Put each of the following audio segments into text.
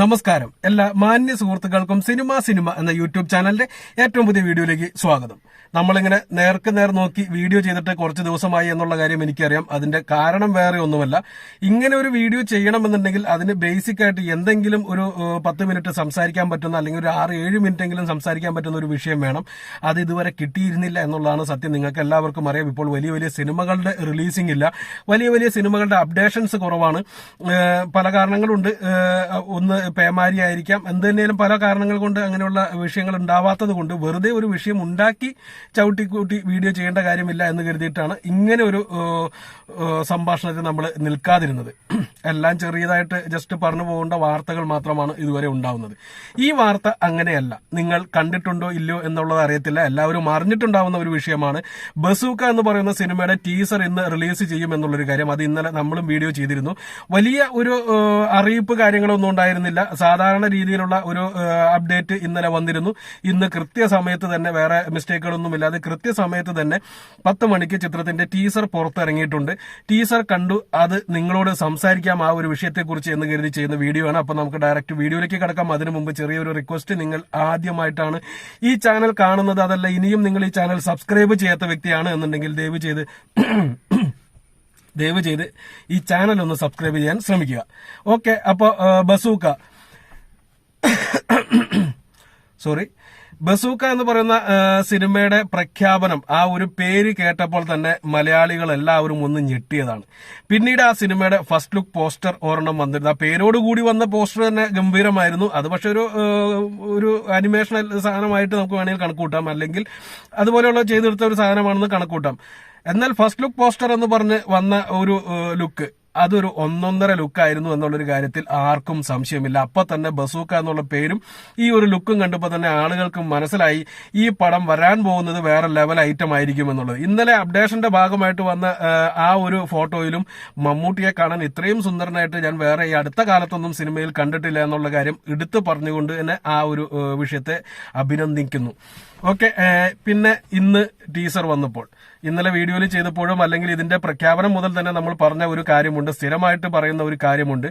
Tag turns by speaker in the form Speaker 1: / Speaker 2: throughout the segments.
Speaker 1: നമസ്കാരം. എല്ലാ മാന്യ സുഹൃത്തുക്കൾക്കും സിനിമ സിനിമ എന്ന യൂട്യൂബ് ചാനലിന്റെ ഏറ്റവും പുതിയ വീഡിയോയിലേക്ക് സ്വാഗതം. നമ്മളിങ്ങനെ നേർക്ക് നേർ നോക്കി വീഡിയോ ചെയ്തിട്ട് കുറച്ച് ദിവസമായി എന്നുള്ള കാര്യം എനിക്കറിയാം. അതിന്റെ കാരണം വേറെ ഒന്നുമല്ല. ഇങ്ങനെ ഒരു വീഡിയോ ചെയ്യണമെന്നുണ്ടെങ്കിൽ അതിന് ബേസിക് ആയിട്ട് എന്തെങ്കിലും ഒരു പത്ത് മിനിറ്റ് സംസാരിക്കാൻ പറ്റുന്ന അല്ലെങ്കിൽ ഒരു ആറ് ഏഴ് മിനിറ്റ് എങ്കിലും സംസാരിക്കാൻ പറ്റുന്ന ഒരു വിഷയം വേണം. അത് ഇതുവരെ കിട്ടിയിരുന്നില്ല എന്നുള്ളതാണ് സത്യം. നിങ്ങൾക്ക് എല്ലാവർക്കും അറിയാം. ഇപ്പോൾ വലിയ വലിയ സിനിമകളുടെ റിലീസിംഗ് ഇല്ല. വലിയ വലിയ സിനിമകളുടെ അപ്ഡേഷൻസ് കുറവാണ്. പല കാരണങ്ങളുണ്ട്. ഒന്ന് പേമാരി ആയിരിക്കാം എന്തുതന്നെയാലും പല കാരണങ്ങൾ കൊണ്ട് അങ്ങനെയുള്ള വിഷയങ്ങൾ ഉണ്ടാവാത്തത് കൊണ്ട് വെറുതെ ഒരു വിഷയം ഉണ്ടാക്കി ചവിട്ടിക്കൂട്ടി വീഡിയോ ചെയ്യേണ്ട കാര്യമില്ല എന്ന് കരുതിയിട്ടാണ് ഇങ്ങനെ ഒരു സംഭാഷണത്തിൽ നമ്മൾ നിൽക്കാതിരുന്നത്. എല്ലാം ചെറിയതായിട്ട് ജസ്റ്റ് പറഞ്ഞു പോകേണ്ട വാർത്തകൾ മാത്രമാണ് ഇതുവരെ ഉണ്ടാവുന്നത്. ഈ വാർത്ത അങ്ങനെയല്ല. നിങ്ങൾ കണ്ടിട്ടുണ്ടോ ഇല്ലയോ എന്നുള്ളത് അറിയത്തില്ല. എല്ലാവരും അറിഞ്ഞിട്ടുണ്ടാവുന്ന ഒരു വിഷയമാണ്. ബസൂക്ക എന്ന് പറയുന്ന സിനിമയുടെ ടീസർ ഇന്ന് റിലീസ് ചെയ്യും എന്നുള്ളൊരു കാര്യം. അത് ഇന്നലെ നമ്മളും വീഡിയോ ചെയ്തിരുന്നു. വലിയ ഒരു അറിയിപ്പ് കാര്യങ്ങളൊന്നും ഉണ്ടായിരുന്നില്ല. സാധാരണ രീതിയിലുള്ള ഒരു അപ്ഡേറ്റ് ഇന്നലെ വന്നിരുന്നു. ഇന്ന് കൃത്യസമയത്ത് തന്നെ വേറെ മിസ്റ്റേക്കുകളൊന്നും ഇല്ലാതെ കൃത്യസമയത്ത് തന്നെ പത്ത് മണിക്ക് ചിത്രത്തിന്റെ ടീസർ പുറത്തിറങ്ങിയിട്ടുണ്ട്. ടീസർ കണ്ടു. അത് നിങ്ങളോട് സംസാരിക്കാം. ആ ഒരു വിഷയത്തെക്കുറിച്ച് എന്ന് കരുതി ചെയ്യുന്ന വീഡിയോ ആണ്. അപ്പോൾ നമുക്ക് ഡയറക്റ്റ് വീഡിയോയിലേക്ക് കിടക്കാം. അതിനു മുമ്പ് ചെറിയൊരു റിക്വസ്റ്റ് നിങ്ങൾ ആദ്യമായിട്ടാണ് ഈ ചാനൽ കാണുന്നത്. അതല്ല ഇനിയും നിങ്ങൾ ഈ ചാനൽ സബ്സ്ക്രൈബ് ചെയ്യാത്ത വ്യക്തിയാണ് എന്നുണ്ടെങ്കിൽ ദയവ് ചെയ്ത് ദയവ് ചെയ്ത് ഈ ചാനൽ ഒന്ന് സബ്സ്ക്രൈബ് ചെയ്യാൻ ശ്രമിക്കുക. ഓക്കെ അപ്പോൾ ബസൂക്ക. സോറി. ബസൂക്ക എന്ന് പറയുന്ന സിനിമയുടെ പ്രഖ്യാപനം ആ ഒരു പേര് കേട്ടപ്പോൾ തന്നെ മലയാളികൾ എല്ലാവരും ഒന്ന് ഞെട്ടിയതാണ്. പിന്നീട് ആ സിനിമയുടെ ഫസ്റ്റ് ലുക്ക് പോസ്റ്റർ ഒരെണ്ണം വന്നിരുന്നു. ആ പേരോട് കൂടി വന്ന പോസ്റ്റർ തന്നെ ഗംഭീരമായിരുന്നു. അത് പക്ഷെ ഒരു ഒരു അനിമേഷൻ സാധനമായിട്ട് നമുക്ക് വേണമെങ്കിൽ കണക്കൂട്ടാം അല്ലെങ്കിൽ അതുപോലെയുള്ള ചെയ്തെടുത്ത ഒരു സാധനമാണെന്ന് കണക്കൂട്ടാം എന്നാൽ ഫസ്റ്റ് ലുക്ക് പോസ്റ്റർ എന്ന് പറഞ്ഞ് വന്ന ഒരു ലുക്ക് അതൊരു ഒന്നൊന്നര ലുക്കായിരുന്നു എന്നുള്ളൊരു കാര്യത്തിൽ ആർക്കും സംശയമില്ല. അപ്പൊ തന്നെ ബസൂക്ക എന്നുള്ള പേരും ഈ ഒരു ലുക്കും കണ്ടപ്പോൾ തന്നെ ആളുകൾക്ക് മനസ്സിലായി ഈ പടം വരാൻ പോകുന്നത് വേറെ ലെവൽ ഐറ്റം ആയിരിക്കും എന്നുള്ളത്. ഇന്നലെ അപ്ഡേഷന്റെ ഭാഗമായിട്ട് വന്ന ആ, ഒരു ഫോട്ടോയിലും മമ്മൂട്ടിയെ കാണാൻ ഇത്രയും സുന്ദരനായിട്ട് ഞാൻ വേറെ ഈ അടുത്ത കാലത്തൊന്നും സിനിമയിൽ കണ്ടിട്ടില്ല എന്നുള്ള കാര്യം എടുത്തു പറഞ്ഞുകൊണ്ട് തന്നെ ആ ഒരു വിഷയത്തെ അഭിനന്ദിക്കുന്നു. ഓക്കെ പിന്നെ ഇന്ന് ടീസർ വന്നപ്പോൾ. ഇന്നലെ വീഡിയോയിൽ ചെയ്തപ്പോഴും അല്ലെങ്കിൽ ഇതിന്റെ പ്രഖ്യാപനം മുതൽ തന്നെ നമ്മൾ പറഞ്ഞ ഒരു കാര്യമുണ്ട് സ്ഥിരമായിട്ട് പറയുന്ന ഒരു കാര്യമുണ്ട്.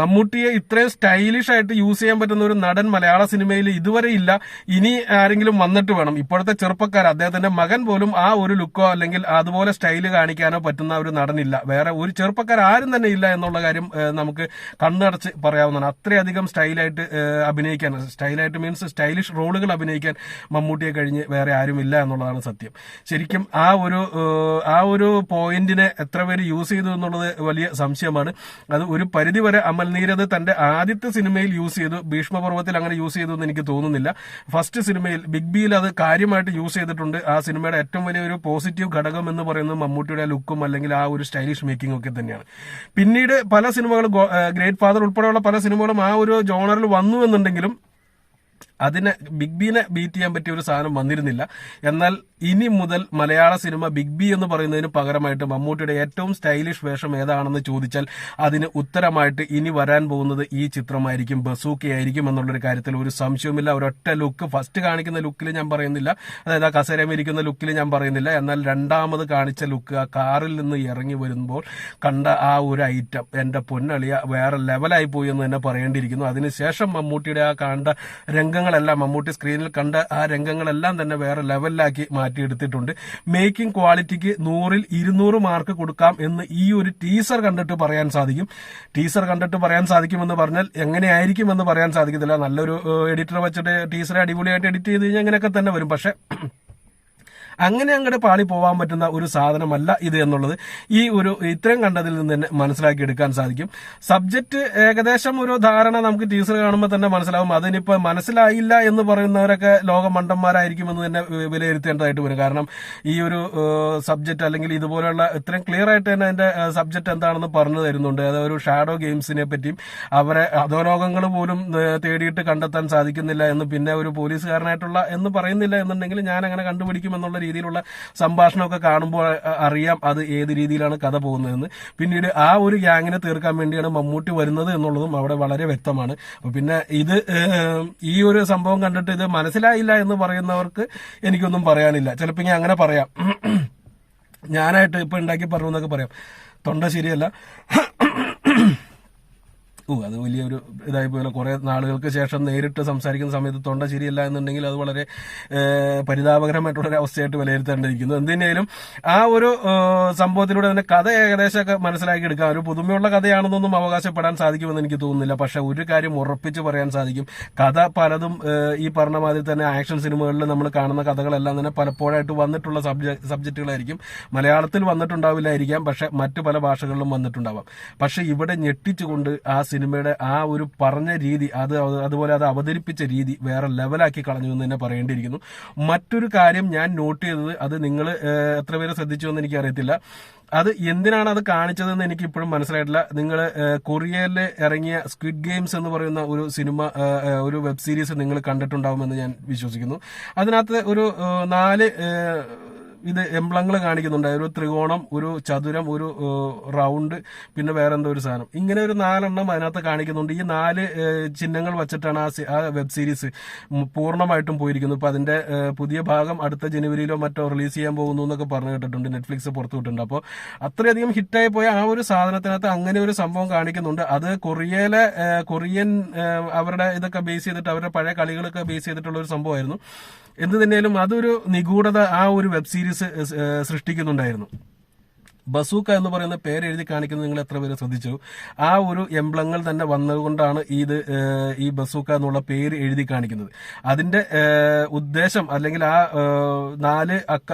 Speaker 1: മമ്മൂട്ടിയെ ഇത്രയും സ്റ്റൈലിഷ് ആയിട്ട് യൂസ് ചെയ്യാൻ പറ്റുന്ന ഒരു നടൻ മലയാള സിനിമയിൽ ഇതുവരെ ഇല്ല. ഇനി ആരെങ്കിലും വന്നിട്ട് വേണം. ഇപ്പോഴത്തെ ചെറുപ്പക്കാർ അദ്ദേഹത്തിന്റെ മകൻ പോലും ആ ഒരു ലുക്കോ അല്ലെങ്കിൽ അതുപോലെ സ്റ്റൈൽ കാണിക്കാനോ പറ്റുന്ന ഒരു നടനില്ല. വേറെ ഒരു ചെറുപ്പക്കാർ ആരും തന്നെ ഇല്ല എന്നുള്ള കാര്യം നമുക്ക് കണ്ണടച്ച് പറയാവുന്നതാണ്. അത്രയധികം സ്റ്റൈലായിട്ട് അഭിനയിക്കാൻ സ്റ്റൈലായിട്ട് മീൻസ് സ്റ്റൈലിഷ് റോളുകൾ അഭിനയിക്കാൻ മമ്മൂട്ടിയെ കഴിഞ്ഞ് വേറെ ആരുമില്ല എന്നുള്ളതാണ് സത്യം. ശരിക്കും ആ ഒരു ഏഹ്, ആ ഒരു പോയിന്റിനെ എത്ര പേര് യൂസ് ചെയ്തു എന്നുള്ളത് വലിയ സംശയമാണ്. അത് ഒരു പരിധിവരെ അമൽ നീരത് തന്റെ ആദ്യത്തെ സിനിമയിൽ യൂസ് ചെയ്തു. ഭീഷ്മപർവത്തിൽ അങ്ങനെ യൂസ് ചെയ്തു എന്ന് എനിക്ക് തോന്നുന്നില്ല. ഫസ്റ്റ് സിനിമയിൽ ബിഗ് ബിയിൽ അത് കാര്യമായിട്ട് യൂസ് ചെയ്തിട്ടുണ്ട്. ആ സിനിമയുടെ ഏറ്റവും വലിയ ഒരു പോസിറ്റീവ് ഘടകം എന്ന് പറയുന്നത് മമ്മൂട്ടിയുടെ ലുക്കും അല്ലെങ്കിൽ ആ ഒരു സ്റ്റൈലിഷ് മേക്കിംഗ് ഒക്കെ തന്നെയാണ്. പിന്നീട് പല സിനിമകളും ഗ്രേറ്റ് ഫാദർ ഉൾപ്പെടെയുള്ള പല സിനിമകളും ആ ഒരു ജോണറിൽ വന്നു എന്നുണ്ടെങ്കിലും അതിനെ ബിഗ് ബിനെ ബീറ്റ് ചെയ്യാൻ പറ്റിയ ഒരു സാധനം വന്നിരുന്നില്ല. എന്നാൽ ഇനി മുതൽ മലയാള സിനിമ ബിഗ് ബി എന്ന് പറയുന്നതിന് പകരമായിട്ട് മമ്മൂട്ടിയുടെ ഏറ്റവും സ്റ്റൈലിഷ് വേഷം ഏതാണെന്ന് ചോദിച്ചാൽ അതിന് ഉത്തരമായിട്ട് ഇനി വരാൻ പോകുന്നത് ഈ ചിത്രമായിരിക്കും. ബസൂക്കയായിരിക്കും എന്നുള്ളൊരു കാര്യത്തിൽ ഒരു സംശയവുമില്ല. ഒരൊറ്റ ലുക്ക് ഫസ്റ്റ് കാണിക്കുന്ന ലുക്കിൽ ഞാൻ പറയുന്നില്ല. അതായത് ആ കസേരമിരിക്കുന്ന ലുക്കിൽ ഞാൻ പറയുന്നില്ല. എന്നാൽ രണ്ടാമത് കാണിച്ച ലുക്ക് ആ കാറിൽ നിന്ന് ഇറങ്ങി വരുമ്പോൾ കണ്ട ആ ഒരു ഐറ്റം എന്റെ പൊന്നളിയ വേറെ ലെവലായി പോയി എന്ന് തന്നെ പറയേണ്ടിയിരിക്കുന്നു. അതിനുശേഷം മമ്മൂട്ടിയുടെ ആ കണ്ട രംഗങ്ങളെല്ലാം മമ്മൂട്ടി സ്ക്രീനിൽ കണ്ട ആ രംഗങ്ങളെല്ലാം തന്നെ വേറെ ലെവലിലാക്കി മാറ്റിയെടുത്തിട്ടുണ്ട്. മേക്കിംഗ് ക്വാളിറ്റിക്ക് നൂറിൽ ഇരുന്നൂറ് മാർക്ക് കൊടുക്കാം എന്ന് ഈ ഒരു ടീസർ കണ്ടിട്ട് പറയാൻ സാധിക്കും. ടീസർ കണ്ടിട്ട് പറയാൻ സാധിക്കുമെന്ന് പറഞ്ഞാൽ എങ്ങനെയായിരിക്കും എന്ന് പറയാൻ സാധിക്കത്തില്ല. നല്ലൊരു എഡിറ്റർ വെച്ചിട്ട് ടീസറെ അടിപൊളിയായിട്ട് എഡിറ്റ് ചെയ്ത് കഴിഞ്ഞാൽ അങ്ങനെയൊക്കെ തന്നെ വരും. പക്ഷെ അങ്ങനെ അങ്ങോട്ട് പാളി പോവാൻ പറ്റുന്ന ഒരു സാധനമല്ല ഇത് എന്നുള്ളത് ഈ ഒരു ഇത്രയും കണ്ടതിൽ നിന്ന് തന്നെ മനസ്സിലാക്കി എടുക്കാൻ സാധിക്കും. സബ്ജക്ട് ഏകദേശം ഒരു ധാരണ നമുക്ക് ടീച്ചർ കാണുമ്പോൾ തന്നെ മനസ്സിലാവും. അതിനിപ്പോ മനസ്സിലായില്ല എന്ന് പറയുന്നവരൊക്കെ ലോകമണ്ടന്മാരായിരിക്കുമെന്ന് തന്നെ വിലയിരുത്തേണ്ടതായിട്ട് വരും. കാരണം ഈ ഒരു സബ്ജക്ട് അല്ലെങ്കിൽ ഇതുപോലെയുള്ള ഇത്രയും ക്ലിയർ ആയിട്ട് തന്നെ അതിന്റെ സബ്ജക്ട് എന്താണെന്ന് പറഞ്ഞു തരുന്നുണ്ട്. അതായത് ഒരു ഷാഡോ ഗെയിംസിനെ പറ്റിയും അവരെ അധോലോകങ്ങൾ പോലും തേടിയിട്ട് കണ്ടെത്താൻ സാധിക്കുന്നില്ല എന്ന് പിന്നെ ഒരു പോലീസുകാരനായിട്ടുള്ള എന്ന് പറയുന്നില്ല എന്നുണ്ടെങ്കിൽ ഞാൻ അങ്ങനെ കണ്ടുപിടിക്കും എന്നുള്ള രീതിയിലുള്ള സംഭാഷണമൊക്കെ കാണുമ്പോൾ അറിയാം അത് ഏത് രീതിയിലാണ് കഥ പോകുന്നതെന്ന്. പിന്നീട് ആ ഒരു ഗ്യാങ്ങിനെ തീർക്കാൻ വേണ്ടിയാണ് മമ്മൂട്ടി വരുന്നത് എന്നുള്ളതും അവിടെ വളരെ വ്യക്തമാണ്. പിന്നെ ഇത് ഈ ഒരു സംഭവം കണ്ടിട്ട് ഇത് മനസ്സിലായില്ല എന്ന് പറയുന്നവർക്ക് എനിക്കൊന്നും പറയാനില്ല. ചിലപ്പോൾ ഞാൻ അങ്ങനെ പറയാം. ഞാനായിട്ട് ഇപ്പൊ ഉണ്ടാക്കി പറഞ്ഞു എന്നൊക്കെ പറയാം. തൊണ്ട ശരിയല്ല. ഓ അത് വലിയൊരു ഇതായി പോലെ കുറെ നാളുകൾക്ക് ശേഷം നേരിട്ട് സംസാരിക്കുന്ന സമയത്ത് തൊണ്ട ശരിയല്ല എന്നുണ്ടെങ്കിൽ അത് വളരെ പരിതാപകരമായിട്ടുള്ള ഒരു അവസ്ഥയായിട്ട് വിലയിരുത്തേണ്ടിയിരിക്കുന്നു. എന്തിനേലും ആ ഒരു സംഭവത്തിലൂടെ തന്നെ കഥ ഏകദേശമൊക്കെ മനസ്സിലാക്കി എടുക്കാം. ഒരു പുതുമയുള്ള കഥയാണെന്നൊന്നും അവകാശപ്പെടാൻ സാധിക്കുമെന്ന് എനിക്ക് തോന്നുന്നില്ല. പക്ഷെ ഒരു കാര്യം ഉറപ്പിച്ച് പറയാൻ സാധിക്കും. കഥ പലതും ഈ പറഞ്ഞ മാതിരി തന്നെ ആക്ഷൻ സിനിമകളിൽ നമ്മൾ കാണുന്ന കഥകളെല്ലാം തന്നെ പലപ്പോഴായിട്ട് വന്നിട്ടുള്ള സബ്ജക്റ്റുകളായിരിക്കും. മലയാളത്തിൽ വന്നിട്ടുണ്ടാവില്ലായിരിക്കാം. പക്ഷെ മറ്റു പല ഭാഷകളിലും വന്നിട്ടുണ്ടാവാം. പക്ഷെ ഇവിടെ ഞെട്ടിച്ചുകൊണ്ട് ആ സിനിമയുടെ ആ ഒരു പറഞ്ഞ രീതി അത് അത് അതുപോലെ അത് അവതരിപ്പിച്ച രീതി വേറെ ലെവലാക്കി കളഞ്ഞു എന്ന് തന്നെ പറയേണ്ടിയിരിക്കുന്നു. മറ്റൊരു കാര്യം ഞാൻ നോട്ട് ചെയ്തത് അത് നിങ്ങൾ എത്ര പേര് ശ്രദ്ധിച്ചു എന്ന് എനിക്ക് അറിയത്തില്ല അത് എന്തിനാണ് അത് കാണിച്ചതെന്ന് എനിക്ക് ഇപ്പോഴും മനസ്സിലായിട്ടില്ല. നിങ്ങൾ കൊറിയയിൽ ഇറങ്ങിയ സ്ക്വിഡ് ഗെയിംസ് എന്ന് പറയുന്ന ഒരു സിനിമ ഒരു വെബ് സീരീസ് നിങ്ങൾ കണ്ടിട്ടുണ്ടാവുമെന്ന് ഞാൻ വിശ്വസിക്കുന്നു. അതിനകത്ത് ഒരു നാല് ഇത് എംബ്ലങ്ങൾ കാണിക്കുന്നുണ്ട്. ഒരു ത്രികോണം ഒരു ചതുരം ഒരു റൗണ്ട് പിന്നെ വേറെ എന്തോ ഒരു സാധനം. ഇങ്ങനെ ഒരു നാലെണ്ണം അതിനകത്ത് കാണിക്കുന്നുണ്ട്. ഈ നാല് ചിഹ്നങ്ങൾ വച്ചിട്ടാണ് ആ ആ വെബ് സീരീസ് പൂർണമായിട്ടും പോയിരിക്കുന്നത്. ഇപ്പൊ അതിന്റെ പുതിയ ഭാഗം അടുത്ത ജനുവരിയിലോ മറ്റോ റിലീസ് ചെയ്യാൻ പോകുന്നു എന്നൊക്കെ പറഞ്ഞു കേട്ടിട്ടുണ്ട്. നെറ്റ്ഫ്ലിക്സ് പുറത്തു വിട്ടിട്ടുണ്ട്. അപ്പോൾ അത്രയധികം ഹിറ്റായി പോയ ആ ഒരു സാധനത്തിനകത്ത് അങ്ങനെ ഒരു സംഭവം കാണിക്കുന്നുണ്ട്. അത് കൊറിയയിലെ കൊറിയൻ അവരുടെ ഇതൊക്കെ ബേസ് ചെയ്തിട്ട് അവരുടെ പഴയ കളികളൊക്കെ ബേസ് ചെയ്തിട്ടുള്ള ഒരു സംഭവമായിരുന്നു. എന്ത് തന്നെയാലും അതൊരു നിഗൂഢത ആ ഒരു വെബ് സീരീസ് ഏഹ്, സൃഷ്ടിക്കുന്നുണ്ടായിരുന്നു. ബസൂക്ക എന്ന് പറയുന്ന പേര് എഴുതി കാണിക്കുന്നത് നിങ്ങൾ എത്ര പേര് ശ്രദ്ധിച്ചു? ആ ഒരു എംബ്ലങ്ങൾ തന്നെ വന്നതുകൊണ്ടാണ് ഇത് ഈ ബസൂക്ക എന്നുള്ള പേര് എഴുതി കാണിക്കുന്നത്. അതിന്റെ ഉദ്ദേശം അല്ലെങ്കിൽ ആ നാല് അക്ക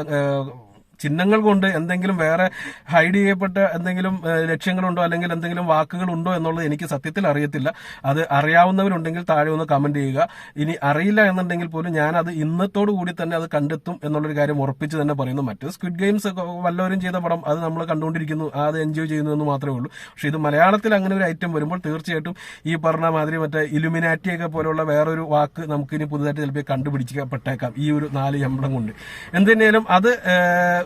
Speaker 1: ചിഹ്നങ്ങൾ കൊണ്ട് എന്തെങ്കിലും വേറെ ഹൈഡ് ചെയ്യപ്പെട്ട എന്തെങ്കിലും ലക്ഷ്യങ്ങളുണ്ടോ അല്ലെങ്കിൽ എന്തെങ്കിലും വാക്കുകളുണ്ടോ എന്നുള്ളത് എനിക്ക് സത്യത്തിൽ അറിയത്തില്ല. അത് അറിയാവുന്നവരുണ്ടെങ്കിൽ താഴെ ഒന്ന് കമന്റ് ചെയ്യുക. ഇനി അറിയില്ല എന്നുണ്ടെങ്കിൽ പോലും ഞാൻ അത് ഇന്നത്തോടു കൂടി തന്നെ അത് കണ്ടെത്തും എന്നുള്ളൊരു കാര്യം ഉറപ്പിച്ച് തന്നെ പറയുന്നു. മറ്റ് സ്ക്വിഡ് ഗെയിംസ് വല്ലവരും ചെയ്ത പടം അത് നമ്മൾ കണ്ടുകൊണ്ടിരിക്കുന്നു അത് എൻജോയ് ചെയ്യുന്നു എന്ന് മാത്രമേ ഉള്ളൂ. പക്ഷെ ഇത് മലയാളത്തിൽ അങ്ങനെ ഒരു ഐറ്റം വരുമ്പോൾ തീർച്ചയായിട്ടും ഈ പറഞ്ഞ മാതിരി മറ്റേ ഇലുമിനാറ്റിയൊക്കെ പോലുള്ള വേറൊരു വാക്ക് നമുക്കിനി പുതുതായിട്ട് ചിലപ്പോൾ കണ്ടുപിടിക്കപ്പെട്ടേക്കാം ഈ ഒരു നാല് ശമ്പളം കൊണ്ട്. എന്തിനേലും അത്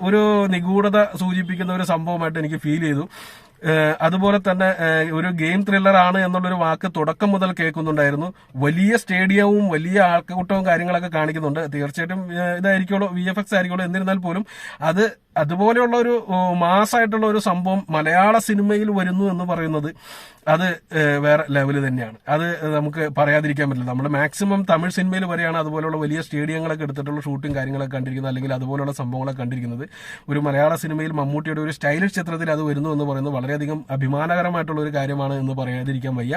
Speaker 1: ഒരു നിഗൂഢത സൂചിപ്പിക്കുന്ന ഒരു സംഭവമായിട്ട് എനിക്ക് ഫീൽ ചെയ്തു. അതുപോലെ തന്നെ ഒരു ഗെയിം ത്രില്ലർ ആണ് എന്നുള്ളൊരു വാക്ക് തുടക്കം മുതൽ കേൾക്കുന്നുണ്ടായിരുന്നു. വലിയ സ്റ്റേഡിയവും വലിയ ആൾക്കൂട്ടവും കാര്യങ്ങളൊക്കെ കാണിക്കുന്നുണ്ട്. തീർച്ചയായിട്ടും ഇതായിരിക്കുള്ളൂ വി എഫ് എക്സ് ആയിരിക്കുള്ളൂ. എന്നിരുന്നാൽ പോലും അത് അതുപോലെയുള്ള ഒരു മാസമായിട്ടുള്ള ഒരു സംഭവം മലയാള സിനിമയിൽ വരുന്നു എന്ന് പറയുന്നത് അത് വേറെ ലെവൽ തന്നെയാണ്. അത് നമുക്ക് പറയാതിരിക്കാൻ പറ്റില്ല. നമ്മൾ മാക്സിമം തമിഴ് സിനിമയിൽ വരെയാണ് അതുപോലെയുള്ള വലിയ സ്റ്റേഡിയങ്ങളൊക്കെ എടുത്തിട്ടുള്ള ഷൂട്ടും കാര്യങ്ങളൊക്കെ കണ്ടിരിക്കുന്നത്. അല്ലെങ്കിൽ അതുപോലെയുള്ള സംഭവങ്ങളൊക്കെ കണ്ടിരിക്കുന്നത്. ഒരു മലയാള സിനിമയിൽ മമ്മൂട്ടിയുടെ ഒരു സ്റ്റൈലിഷ് ചിത്രത്തിൽ അത് വരുന്നു എന്ന് പറയുന്നത് വളരെയധികം അഭിമാനകരമായിട്ടുള്ള ഒരു കാര്യമാണ് എന്ന് പറയാതിരിക്കാൻ വയ്യ.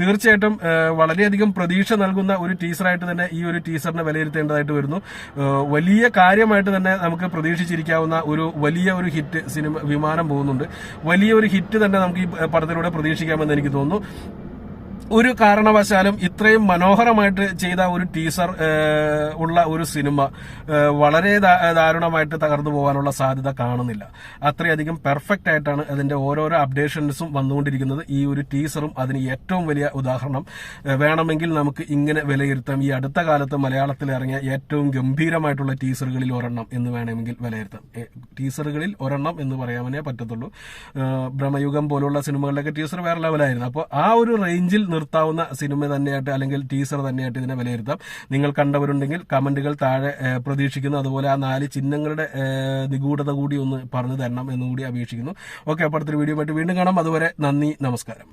Speaker 1: തീർച്ചയായിട്ടും വളരെയധികം പ്രതീക്ഷ നൽകുന്ന ഒരു ടീസറായിട്ട് തന്നെ ഈ ഒരു ടീസറിനെ വിലയിരുത്തേണ്ടതായിട്ട് വരുന്നു. വലിയ കാര്യമായിട്ട് തന്നെ നമുക്ക് പ്രതീക്ഷിച്ചിരിക്കാവുന്ന ഒരു വലിയ ഒരു ഹിറ്റ് സിനിമ വിമാനം പോകുന്നുണ്ട്. വലിയ ഒരു ഹിറ്റ് തന്നെ നമുക്ക് ഈ പടത്തിലൂടെ പ്രതീക്ഷിക്കാമെന്ന് എനിക്ക് തോന്നുന്നു. ഒരു കാരണവശാലും ഇത്രയും മനോഹരമായിട്ട് ചെയ്ത ഒരു ടീസർ ഉള്ള ഒരു സിനിമ വളരെ ദാരുണമായിട്ട് തകർന്നു പോകാനുള്ള സാധ്യത കാണുന്നില്ല. അത്രയധികം പെർഫെക്റ്റ് ആയിട്ടാണ് അതിന്റെ ഓരോരോ അപ്ഡേഷൻസും വന്നുകൊണ്ടിരിക്കുന്നത്. ഈ ഒരു ടീസറും അതിന് ഏറ്റവും വലിയ ഉദാഹരണം. വേണമെങ്കിൽ നമുക്ക് ഇങ്ങനെ വിലയിരുത്താം. ഈ അടുത്ത കാലത്ത് മലയാളത്തിൽ ഇറങ്ങിയ ഏറ്റവും ഗംഭീരമായിട്ടുള്ള ടീസറുകളിൽ ഒരെണ്ണം എന്ന് വേണമെങ്കിൽ വിലയിരുത്താം. ടീസറുകളിൽ ഒരെണ്ണം എന്ന് പറയാമെന്നേ പറ്റത്തുള്ളൂ. ബ്രഹ്മയുഗം പോലുള്ള സിനിമകളിലൊക്കെ ടീസർ വേറെ ലെവലായിരുന്നു അപ്പോൾ ആ ഒരു റേഞ്ചിൽ നിർത്താവുന്ന സിനിമ തന്നെയായിട്ട് അല്ലെങ്കിൽ ടീസർ തന്നെയായിട്ട് ഇതിനെ വിലയിരുത്താം. നിങ്ങൾ കണ്ടവരുണ്ടെങ്കിൽ കമന്റുകൾ താഴെ പ്രതീക്ഷിക്കുന്നു. അതുപോലെ ആ നാല് ചിഹ്നങ്ങളുടെ നിഗൂഢത കൂടി ഒന്ന് പറഞ്ഞു തരണം എന്നുകൂടി അപേക്ഷിക്കുന്നു. ഓക്കെ അപ്പോഴത്തെ വീഡിയോ ആയിട്ട് വീണ്ടും കാണാം. അതുവരെ നന്ദി നമസ്കാരം.